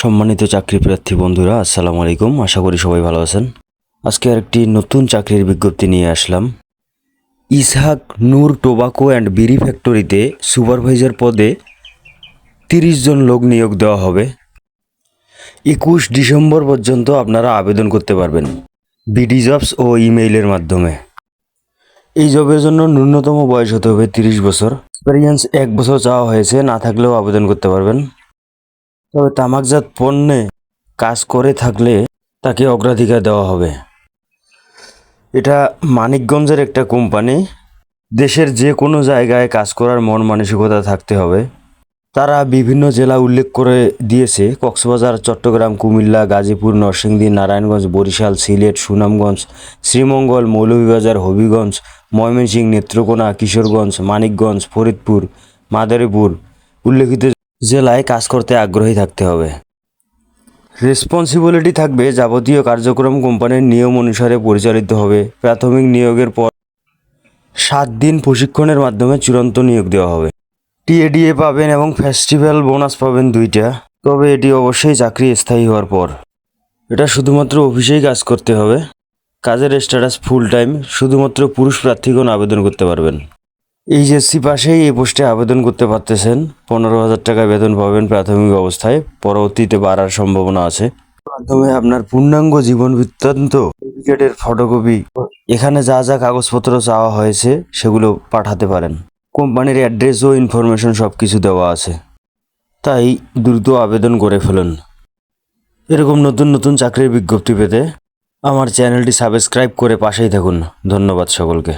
সম্মানিত চাকরি প্রার্থী বন্ধুরা, আসসালামু আলাইকুম। আশা করি সবাই ভালো আছেন। আজকে আরেকটি নতুন চাকরির বিজ্ঞপ্তি নিয়ে আসলাম। ইসহাক নূর টোবাকো অ্যান্ড বিড়ি ফ্যাক্টরিতে সুপারভাইজার পদে তিরিশ জন লোক নিয়োগ দেওয়া হবে। একুশ ডিসেম্বর পর্যন্ত আপনারা আবেদন করতে পারবেন বিডি জবস ও ইমেইলের মাধ্যমে। এই জবের জন্য ন্যূনতম বয়স হতে হবে তিরিশ বছর। এক্সপিরিয়েন্স এক বছর চাওয়া হয়েছে, না থাকলেও আবেদন করতে পারবেন। তবে তামাকজাত পণ্যে কাজ করে থাকলে তাকে অগ্রাধিকার দেওয়া হবে। এটা মানিকগঞ্জের একটা কোম্পানি। দেশের যে কোনো জায়গায় কাজ করার মন মানসিকতা থাকতে হবে। তারা বিভিন্ন জেলা উল্লেখ করে দিয়েছে, কক্সবাজার, চট্টগ্রাম, কুমিল্লা, গাজীপুর, নরসিংদী, নারায়ণগঞ্জ, বরিশাল, সিলেট, সুনামগঞ্জ, শ্রীমঙ্গল, মৌলভীবাজার, হবিগঞ্জ, ময়মনসিংহ, নেত্রকোনা, কিশোরগঞ্জ, মানিকগঞ্জ, ফরিদপুর, মাদারীপুর, উল্লেখিত জেলায় কাজ করতে আগ্রহী থাকতে হবে। রেসপন্সিবিলিটি থাকবে যাবতীয় কার্যক্রম কোম্পানির নিয়ম অনুসারে পরিচালিত হবে। প্রাথমিক নিয়োগের পর সাত দিন প্রশিক্ষণের মাধ্যমে চূড়ান্ত নিয়োগ দেওয়া হবে। টিএডিএ পাবেন এবং ফেস্টিভ্যাল বোনাস পাবেন দুইটা, তবে এটি অবশ্যই চাকরি স্থায়ী হওয়ার পর। এটা শুধুমাত্র অফিসেই কাজ করতে হবে। কাজের স্ট্যাটাস ফুল টাইম, শুধুমাত্র পুরুষ প্রার্থীগণ আবেদন করতে পারবেন। এইচএসসি পাশেই এই পোস্টে আবেদন করতে পারতেছেন, পনেরো হাজার টাকা বেতন পাবেন প্রাথমিক অবস্থায়, পরবর্তীতে বাড়ার সম্ভাবনা আছে। মাধ্যমে আপনার পূর্ণাঙ্গ জীবন বৃত্তান্ত সার্টিফিকেটের ফটোকপি এখানে যা যা কাগজপত্র চাওয়া হয়েছে সেগুলো পাঠাতে পারেন। কোম্পানির অ্যাড্রেস ও ইনফরমেশন সব কিছু দেওয়া আছে। তাই দ্রুত আবেদন করে ফেলুন। এরকম নতুন নতুন চাকরির বিজ্ঞপ্তি পেতে আমার চ্যানেলটি সাবস্ক্রাইব করে পাশেই থাকুন। ধন্যবাদ সকলকে।